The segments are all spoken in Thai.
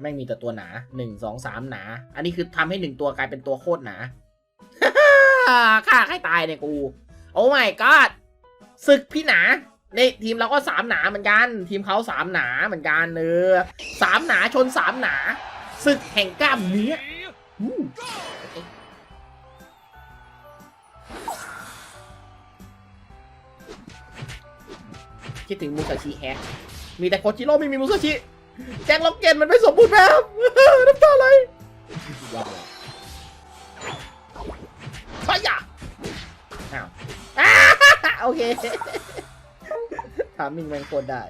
แม่งมีแต่ตัวหนาหนึ่งสองสามหนา อันนี้คือทำให้หนึ่งตัวกลายเป็นตัวโคตรหนาฆ่าใครตายเนี่ยกู โอ้ my god ศึกพี่หนาในทีมเราก็สามหนาเหมือนกัน ทีมเขาสามหนาเหมือนกันเออสามหนาชนสามหนาศึกแห่งกล้ามเนื้อคิดถึงมูซาชิแฮะมีแต่โคจิโร่ไม่มีมูซาชิ แจ็คล็อกเก็ตมันไม่สมบูรณ์แบบน้ำตาไหลว้าวไปอย่าอ้าวอ่าโอเคถามมิงแมงโคตรได้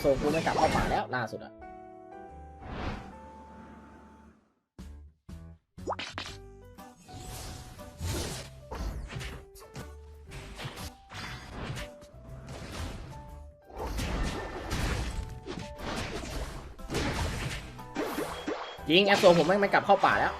โซกูไม่กลับเข้าป่าแล้วล่าสุดอะจริงแอปโซผมไม่ไม่กลับเข้าป่าแล้ว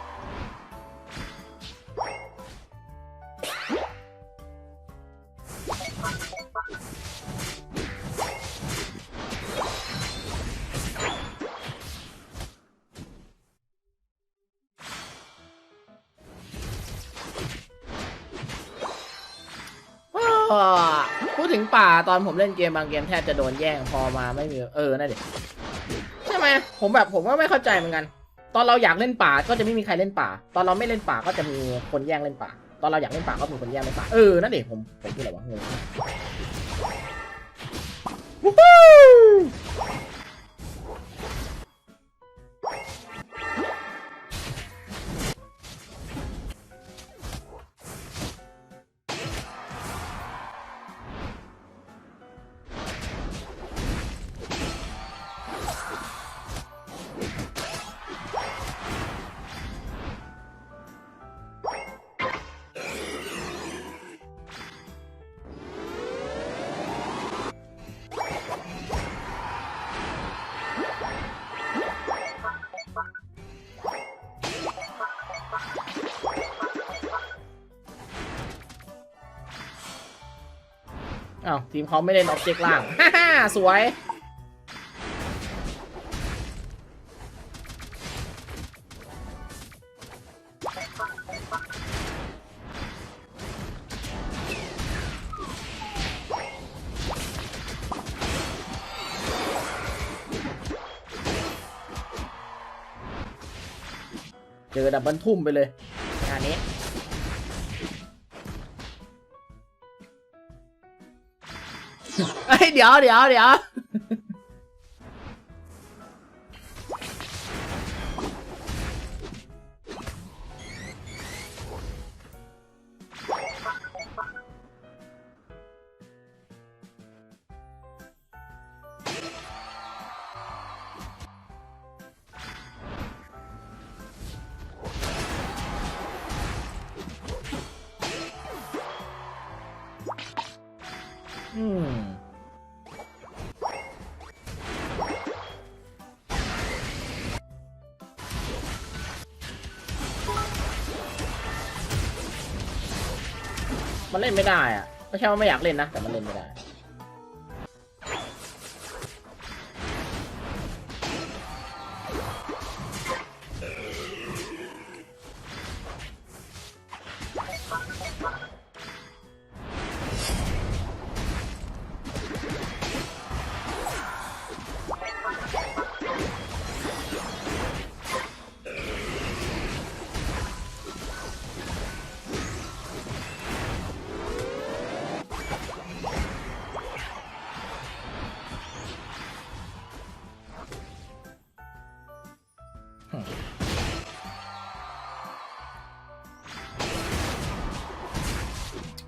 พูดถึงป่าตอนผมเล่นเกมบางเกมแทบจะโดนแย่งพอมาไม่มีเออนั่นเด็ใช่ไหมผมแบบผมก็ไม่เข้าใจเหมือนกัน ตอนเราอยากเล่นป่าก็จะไม่มีใครเล่นป่า ตอนเราไม่เล่นป่าก็จะมีคนแย่งเล่นป่า ตอนเราอยากเล่นป่าก็มีคนแย่งเล่นป่าเออนั่นเด็ผมผมพูดอะไรวะงง อ้าวทีมเขาไม่เล่นออบเจกต์ล่างฮ่าสวย เจอดับบิลทุ่มไปเลยงานนี้ เอ้ยเมันเล่นไม่ได้อะไม่ใช่ว่าไม่อยากเล่นนะ แต่มันเล่นไม่ได้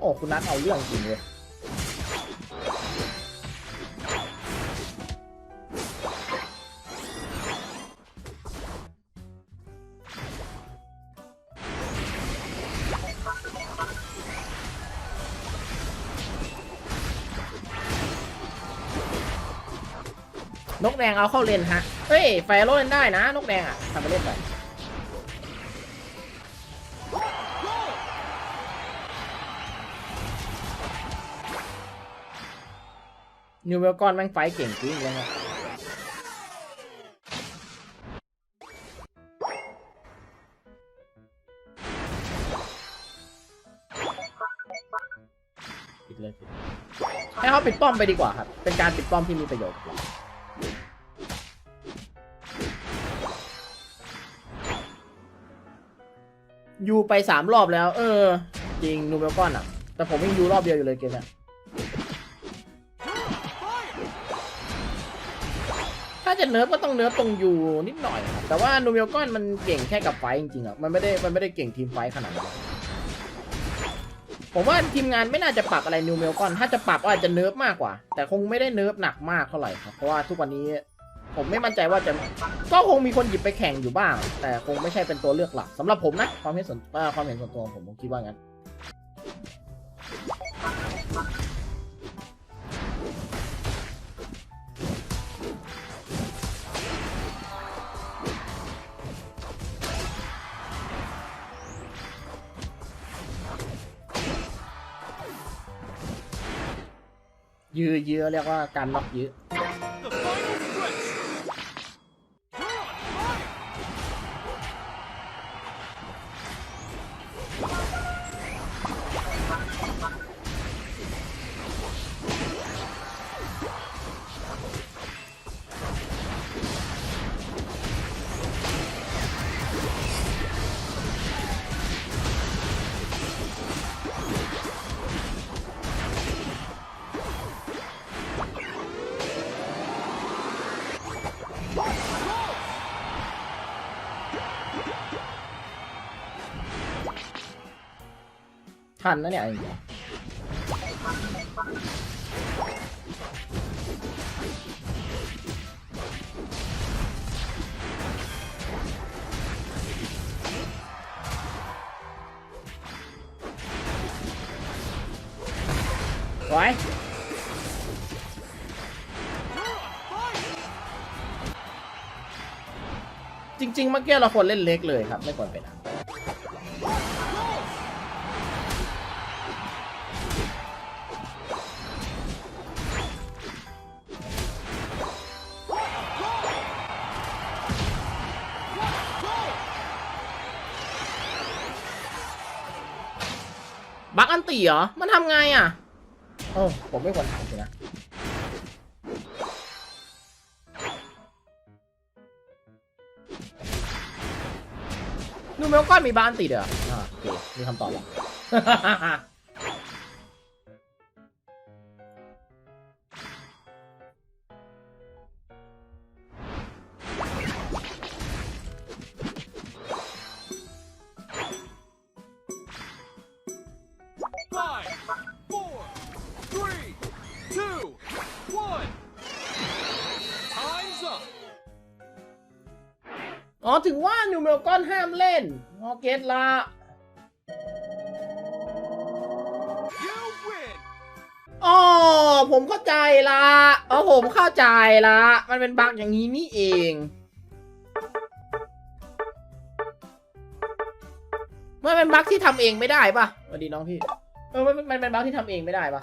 โอ้คุณนัทเอาเรื่องจริงเลยนกแดงเอาเข้าเลนฮะ เฮ้ย ไฟโรเล่นได้นะ นกแดงอะทำไปเล่นไป นิวเวลกอนแม่งไฟเก่งจริงเลยนะปิดเลยปิดให้เขาปิดป้อมไปดีกว่าครับ เป็นการปิดป้อมที่มีประโยชน์ยูไปสามรอบแล้ว เออ จริงนูเวลกอนอะ แต่ผมยังยูรอบเดียวอยู่เลยเกมเนี้ จะเนิร์ฟก็ต้องเนิร์ฟตรงยูนิดหน่อยครับแต่ว่านูเวลกอนมันเก่งแค่กับไฟจริงๆอะมันไม่ได้มันไม่ได้เก่งทีมไฟขนาดนั้นผมว่าทีมงานไม่น่าจะปรับอะไรนูเวลกอน ถ้าจะปรับอาจจะเนิร์ฟมากกว่า แต่คงไม่ได้เนิร์ฟหนักมากเท่าไหร่ครับ เพราะว่าทุกวันนี้ผมไม่มั่นใจว่าจะ ก็คงมีคนหยิบไปแข่งอยู่บ้าง แต่คงไม่ใช่เป็นตัวเลือกหลักสำหรับผมนะ ความเห็นส่วนความเห็นส่วนตัวของผมผมคิดว่างั้น ยื้อยื้อเรียกว่าการล็อกยื้อ ทันนะเนี่ยไอ้เหี้ยไว้จริงๆเมื่อกี้เราควรเล่นเล็กเลยครับ ไม่ควรเป็นอะ บักอันตีเหรอ มันทำไงอะโอ้ผมไม่ควรถามสินะ นูเมลก้อนมีบ้านติดเหรออ่าโอเคมีคำตอบแล้ว อ๋อถึงว่านูเมลก้อนห้ามเล่นอ๋อเก็ตละ You win. อ๋อผมเข้าใจละอ๋อผมเข้าใจละ มันเป็นบั๊กอย่างนี้นี่เองมันเป็นบั๊กที่ทำเองไม่ได้ปะสวัสดีน้องพี่เออมันมันมันเป็นบั๊กที่ทำเองไม่ได้ปะ